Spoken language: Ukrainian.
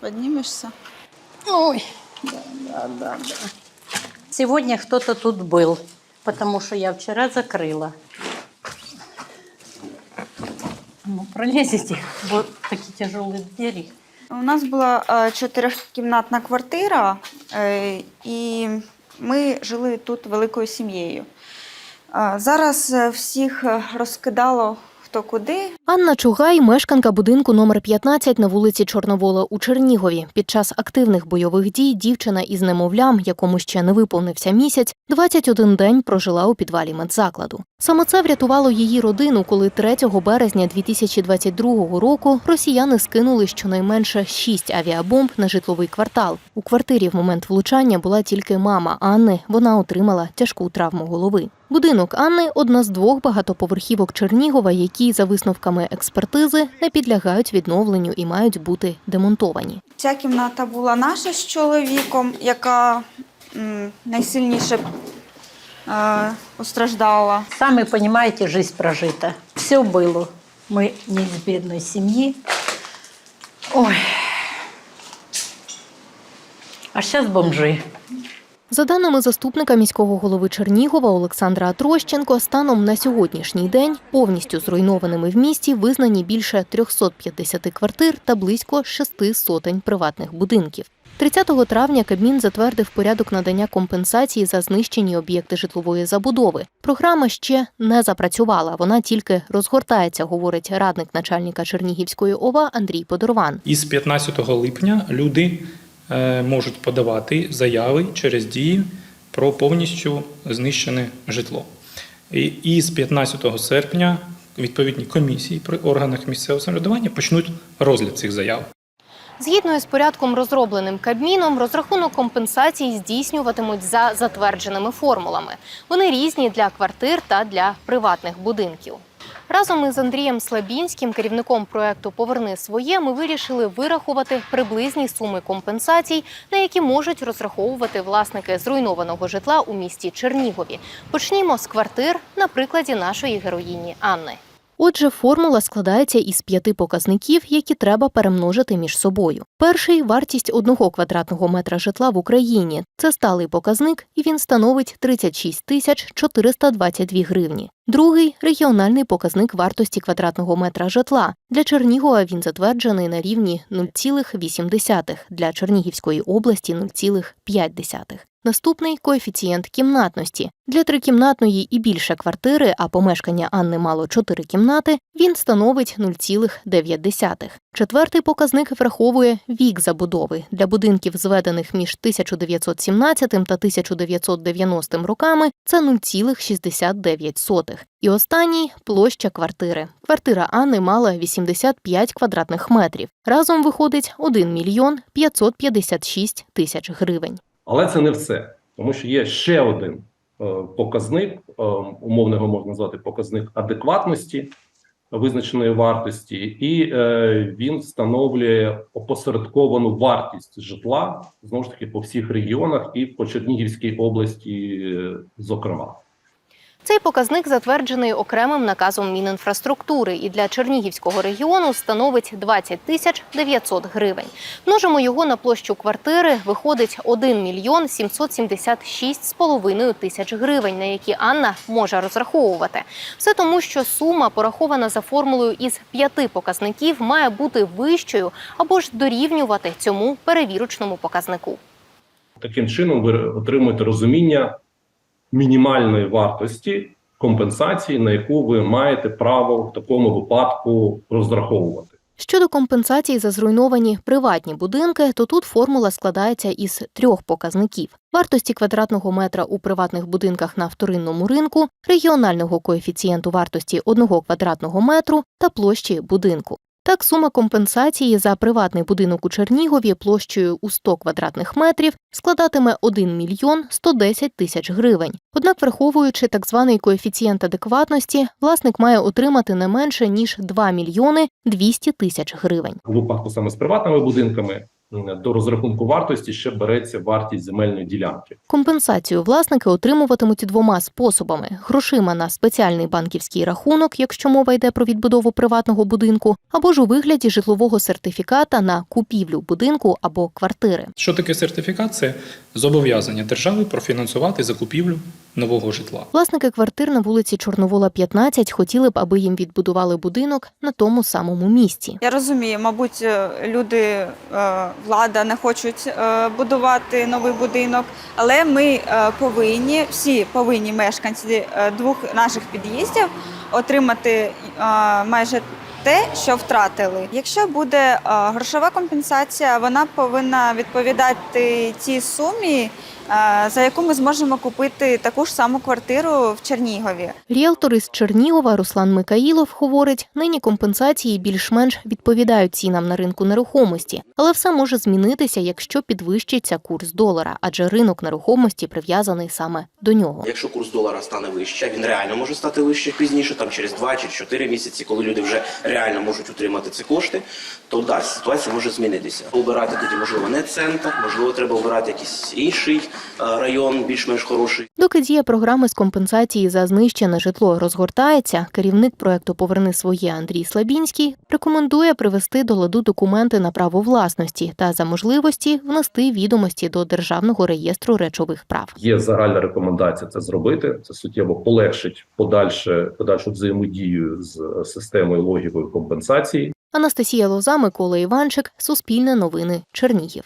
Поднимешься? Ой, да, да, да, да. Сегодня кто-то тут был, потому что я вчера закрыла. Ну, пролезете, вот такие тяжелые двери. У нас була е, чотирикімнатна квартира, е, і ми жили тут великою сім'єю. Е, Зараз е, всіх е, розкидало хто куди. Анна Чугай, мешканка будинку номер 15 на вулиці Чорновола у Чернігові. Під час активних бойових дій дівчина із немовлям, якому ще не виповнився місяць, 21 день прожила у підвалі медзакладу. Саме це врятувало її родину, коли 3 березня 2022 року росіяни скинули щонайменше 6 авіабомб на житловий квартал. У квартирі в момент влучання була тільки мама Анни. Вона отримала тяжку травму голови. Будинок Анни одна з двох багатоповерхівок Чернігова, які, за висновками експертизи, не підлягають відновленню і мають бути демонтовані. Ця кімната була наша з чоловіком, яка найсильніше е, постраждала. Сами понимаете, жизнь прожита. Все было. Мы не из бедной семьи. Ой. А сейчас бомжи. За даними заступника міського голови Чернігова Олександра Атрощенко, станом на сьогоднішній день повністю зруйнованими в місті визнані більше 350 квартир та близько шести сотень приватних будинків. 30 травня Кабмін затвердив порядок надання компенсації за знищені об'єкти житлової забудови. Програма ще не запрацювала, вона тільки розгортається, говорить радник начальника Чернігівської ОВА Андрій Подорван. Із 15 липня люди можуть подавати заяви через дії про повністю знищене житло. І і з 15 серпня відповідні комісії при органах місцевого самоврядування почнуть розгляд цих заяв. Згідно із порядком, розробленим Кабміном, розрахунок компенсацій здійснюватимуть за затвердженими формулами. Вони різні для квартир та для приватних будинків. Разом із Андрієм Слабінським, керівником проекту Поверни своє, ми вирішили вирахувати приблизні суми компенсацій, на які можуть розраховувати власники зруйнованого житла у місті Чернігові. Почнімо з квартир на прикладі нашої героїні Анни. Отже, формула складається із п'яти показників, які треба перемножити між собою. Перший вартість одного квадратного метра житла в Україні. Це сталий показник, і він становить 36 тисяч 422 гривні. Другий регіональний показник вартості квадратного метра житла. Для Чернігова він затверджений на рівні 0,8, для Чернігівської області 0,5. Наступний коефіцієнт кімнатності. Для трикімнатної і більше квартири, а помешкання Анни мало чотири кімнати, він становить 0,9. Четвертий показник враховує вік забудови. Для будинків, зведених між 1917 та 1990 роками, це 0,69. І останній площа квартири. Квартира Анни мала 85 квадратних метрів. Разом виходить 1 мільйон 556 тисяч гривень. Але це не все, тому що є ще один е, показник, е, умовно його можна назвати показник адекватності визначеної вартості, і е, він встановлює опосередковану вартість житла знову ж таки по всіх регіонах і по Чернігівській області, е, зокрема. Цей показник затверджений окремим наказом Мінінфраструктури і для Чернігівського регіону становить 20 тисяч 900 гривень. Множимо його на площу квартири, виходить 1 мільйон 776 з половиною тисяч гривень, на які Анна може розраховувати. Все тому, що сума, порахована за формулою із п'яти показників, має бути вищою або ж дорівнювати цьому перевірочному показнику. Таким чином, ви отримуєте розуміння мінімальної вартості компенсації, на яку ви маєте право в такому випадку розраховувати. Щодо компенсацій за зруйновані приватні будинки, то тут формула складається із трьох показників: вартості квадратного метра у приватних будинках на вторинному ринку, регіонального коефіцієнту вартості одного квадратного метру та площі будинку. Так, сума компенсації за приватний будинок у Чернігові площею у 100 квадратних метрів складатиме 1 мільйон 110 тисяч гривень. Однак, враховуючи так званий коефіцієнт адекватності, власник має отримати не менше ніж 2 мільйони 200 тисяч гривень. У випадку саме з приватними будинками до розрахунку вартості ще береться вартість земельної ділянки. Компенсацію власники отримуватимуть двома способами: грошима на спеціальний банківський рахунок, якщо мова йде про відбудову приватного будинку, або ж у вигляді житлового сертифіката на купівлю будинку або квартири. Що таке сертифікат? Це зобов'язання держави профінансувати закупівлю нового житла. Власники квартир на вулиці Чорновола, 15 хотіли б, аби їм відбудували будинок на тому самому місці. Я розумію, мабуть, е, люди, е, влада не хочуть е, будувати новий будинок, але ми е, повинні, всі повинні мешканці е, двох наших під'їздів отримати майже те, що втратили. Якщо буде грошова компенсація, вона повинна відповідати тій сумі, за яку ми зможемо купити таку ж саму квартиру в Чернігові. Ріелтор із Чернігова Руслан Микаїлов говорить, нині компенсації більш-менш відповідають цінам на ринку нерухомості, але все може змінитися, якщо підвищиться курс долара, адже ринок нерухомості прив'язаний саме до нього. Якщо курс долара стане вище, він реально може стати вище пізніше, там через 2 чи 4 місяці, коли люди вже реально можуть утримати ці кошти, то да, ситуація може змінитися. Обирати тоді можливо не центр, можливо, треба обирати якийсь інший район, більш-менш хороший. Доки дія програми з компенсації за знищене житло розгортається, керівник проекту Поверни своє Андрій Слабінський рекомендує привести до ладу документи на право власності та за можливості внести відомості до державного реєстру речових прав. Є загальна рекомендація це зробити. Це суттєво полегшить подальше подальшу взаємодію з е, системою логікою компенсації. Анастасія Лоза, Микола Іванчик, Суспільне новини, Чернігів.